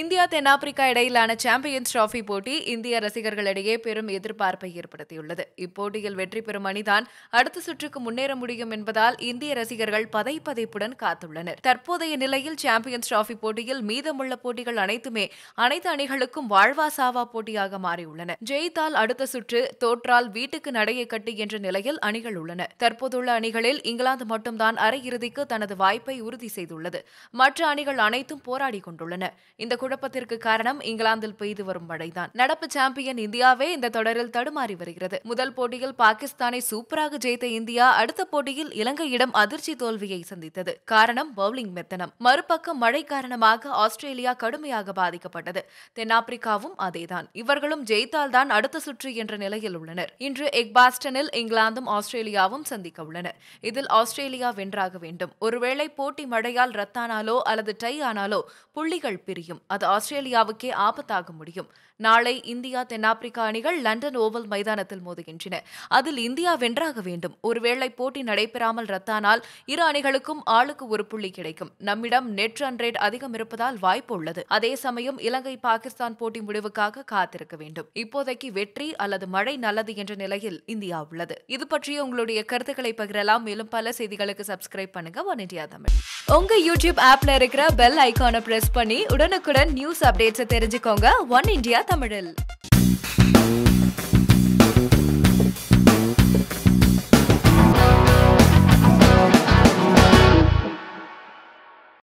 India தென்னாப்பிரிக்கா இடையிலான champions trophy போட்டி இந்திய ரசிகர்களிடையே பெரும் எதிர்பார்ப்பை ஏற்படுத்தியுள்ளது. இப்போட்டியில் வெற்றி பெறும் அணிதான் அடுத்த சுற்றுக்கு முன்னேற முடியும் என்பதால் இந்திய ரசிகர்கள் பதைப்பதைப்புடன் காத்துள்ளனர். தற்போதைய நிலையில் சாம்பியன்ஸ் டிராபி போட்டியில் மீதமுள்ள போட்டிகள் அனைத்துமே அனைத்து அணிகளுக்கும் வாழ்வா சாவா போட்டியாக மாறியுள்ளன. ஜெயித்தால் அடுத்த சுற்று தோற்றால் வீட்டுக்கு நடையை கட்டு என்ற நிலையில் அணிகள் உள்ளன. தற்போதுள்ள அணிகளில் இங்கிலாந்து மட்டும்தான் அரையிறுதிக்கு தனது வாய்ப்பை உறுதி செய்துள்ளது. மற்ற அணிகள் அனைத்தும் போராடி கொண்டுள்ளன. இந்த குழப்பத்திற்கு காரணம் இங்கிலாந்தில் பெய்து வரும் மழைதான். நடப்பு சாம்பியன் இந்தியாவே இந்த தொடரில் தடுமாறி வருகிறது. முதல் போட்டியில் பாகிஸ்தானை சூப்பராக ஜெயித்த இந்தியா அடுத்த போட்டியில் இலங்கையிடம் அதிர்ச்சி தோல்வியை சந்தித்தது. காரணம் பவுலிங் மெத்தனம். மறுபக்கம் மழை காரணமாக ஆஸ்திரேலியா கடுமையாக பாதிக்கப்பட்டது. தென்னாப்பிரிக்காவும் அதேதான். இவர்களும் ஜெயித்தால்தான் அடுத்த சுற்று என்ற நிலையில் உள்ளனர். இன்று எக்பாஸ்டனில் இங்கிலாந்தும் ஆஸ்திரேலியாவும் சந்திக்க உள்ளனர். இதில் ஆஸ்திரேலியா வென்றாக வேண்டும். ஒருவேளை போட்டி மழையால் ரத்தானாலோ அல்லது டை ஆனாலோ புள்ளிகள் பிரியும். அது ஆஸ்திரேலியாவுக்கே ஆபத்தாக முடியும். நாளை இந்தியா தென்னாப்பிரிக்கா அணிகள் லண்டன் ஓவல் மைதானத்தில் மோதுகின்றன. அதில் இந்தியா வென்றாக வேண்டும். ஒருவேளை போட்டி நடைபெறாமல் ரத்தானால் இரு அணிகளுக்கும் ஆளுக்கு ஒரு புள்ளி கிடைக்கும். நம்மிடம் நெட் ரன் ரேட் அதிகம் இருப்பதால் வாய்ப்பு உள்ளது. அதே சமயம் இலங்கை பாகிஸ்தான் போட்டி முடிவுக்காக காத்திருக்க வேண்டும். இப்போதைக்கு வெற்றி அல்லது மழை நல்லது என்ற நிலையில் இந்தியா உள்ளது. இது பற்றிய உங்களுடைய கருத்துக்களை பகிரலாம். மேலும் பல செய்திகளுக்கு சப்ஸ்கிரைப் பண்ணுங்க. One India Tamil. உங்க யூடியூப் ஆப்ல இருக்கிற பெல் ஐகானை பிரஸ் பண்ணி உடனுக்குடன் நியூஸ் அப்டேட்ஸை தெரிஞ்சுக்கோங்க. ஒன் இந்தியா தமிழில்.